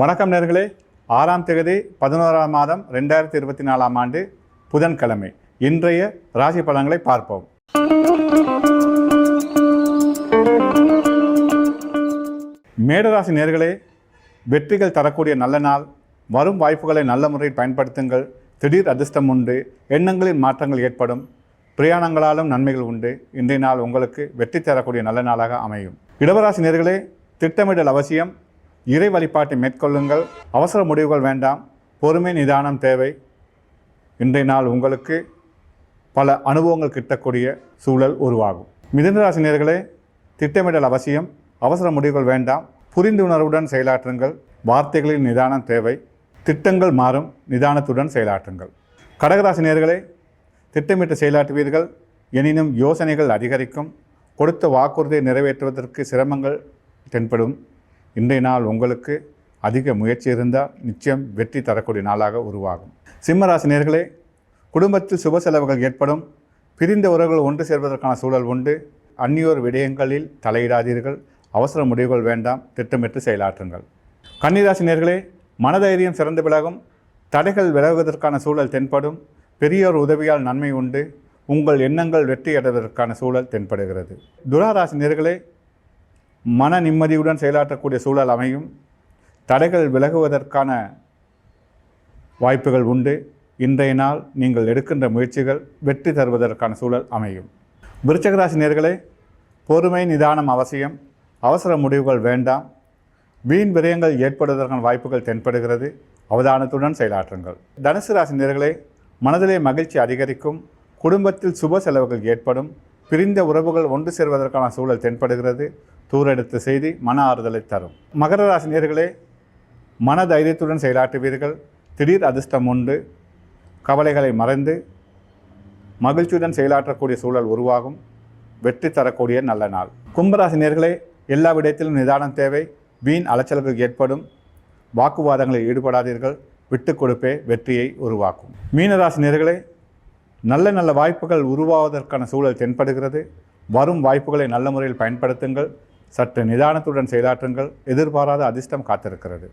வணக்கம் நேர்களே. ஆறாம் தேதி பதினோராம் மாதம் ரெண்டாயிரத்தி இருபத்தி நாலாம் ஆண்டு புதன்கிழமை. இன்றைய ராசி பலன்களை பார்ப்போம். மேடராசி நேர்களே வெற்றிகள் தரக்கூடிய நல்ல நாள். வரும் வாய்ப்புகளை நல்ல முறையில் பயன்படுத்துங்கள். திடீர் அதிர்ஷ்டம் உண்டு. எண்ணங்களின் மாற்றங்கள் ஏற்படும். பிரயாணங்களாலும் நன்மைகள் உண்டு. இன்றைய நாள் உங்களுக்கு வெற்றி தரக்கூடிய நல்ல நாளாக அமையும். இடவராசி நேர்களே திட்டமிடல் அவசியம். இறை வழிபாட்டை மேற்கொள்ளுங்கள். அவசர முடிவுகள் வேண்டாம். பொறுமை நிதானம் தேவை. இன்றைய நாள் உங்களுக்கு பல அனுபவங்கள் கிட்டக்கூடிய சூழல் உருவாகும். மிதுனராசி திட்டமிடல் அவசியம். அவசர முடிவுகள் வேண்டாம். புரிந்துணர்வுடன் செயலாற்றுங்கள். வார்த்தைகளில் நிதானம் தேவை. திட்டங்கள் மாறும். நிதானத்துடன் செயலாற்றுங்கள். கடகராசி நேர்களே திட்டமிட்டு செயலாற்றுவீர்கள். எனினும் யோசனைகள் அதிகரிக்கும். கொடுத்த வாக்குறுதியை நிறைவேற்றுவதற்கு சிரமங்கள் தென்படும். இன்றைய நாள் உங்களுக்கு அதிக முயற்சி இருந்தால் நிச்சயம் வெற்றி தரக்கூடிய நாளாக உருவாகும். சிம்மராசி நேர்களே குடும்பத்தில் சுப செலவுகள் ஏற்படும். பிரிந்த உறவுகள் ஒன்று சேர்வதற்கான சூழல் உண்டு. அந்நியோர் விடயங்களில் தலையிடாதீர்கள். அவசர முடிவுகள் வேண்டாம். திட்டமிட்டு செயலாற்றுங்கள். கன்னிராசி நேர்களே மனதைரியம் சிறந்து விலகும். தடைகள் விலகுவதற்கான சூழல் தென்படும். பெரியோர் உதவியால் நன்மை உண்டு. உங்கள் எண்ணங்கள் வெற்றியடைவதற்கான சூழல் தென்படுகிறது. துராராசி நேர்களே மன நிம்மதியுடன் செயலாற்றக்கூடிய சூழல் அமையும். தடைகள் விலகுவதற்கான வாய்ப்புகள் உண்டு. இன்றைய நாள் நீங்கள் எடுக்கின்ற முயற்சிகள் வெற்றி தருவதற்கான சூழல் அமையும். விருச்சகராசி நேர்களே பொறுமை நிதானம் அவசியம். அவசர முடிவுகள் வேண்டாம். வீண் விரயங்கள் ஏற்படுவதற்கான வாய்ப்புகள் தென்படுகிறது. அவதானத்துடன் செயலாற்றுங்கள். தனுசு ராசி நேர்களே மனதிலே மகிழ்ச்சி அதிகரிக்கும். குடும்பத்தில் சுப செலவுகள் ஏற்படும். பிரிந்த உறவுகள் ஒன்று சேர்வதற்கான சூழல் தென்படுகிறது. தூரெடுத்த செய்தி மன ஆறுதலை தரும். மகர ராசி நேர்களே மன தைரியத்துடன் செயலாற்றுவீர்கள். திடீர் அதிர்ஷ்டம் உண்டு. கவலைகளை மறைந்து மகிழ்ச்சியுடன் செயலாற்றக்கூடிய சூழல் உருவாகும். வெற்றி தரக்கூடிய நல்ல நாள். கும்பராசி நேர்களே எல்லா விடயத்திலும் நிதானம் தேவை. வீண் அலைச்சல்கள் ஏற்படும். வாக்குவாதங்களில் ஈடுபடாதீர்கள். விட்டு கொடுப்பே வெற்றியை உருவாக்கும். மீனராசி நேர்களே நல்ல நல்ல வாய்ப்புகள் உருவாவதற்கான சூழல் தென்படுகிறது. வரும் வாய்ப்புகளை நல்ல முறையில் பயன்படுத்துங்கள். சற்று நிதானத்துடன் செயலாற்றுங்கள். எதிர்பாராத அதிர்ஷ்டம் காத்திருக்கிறது.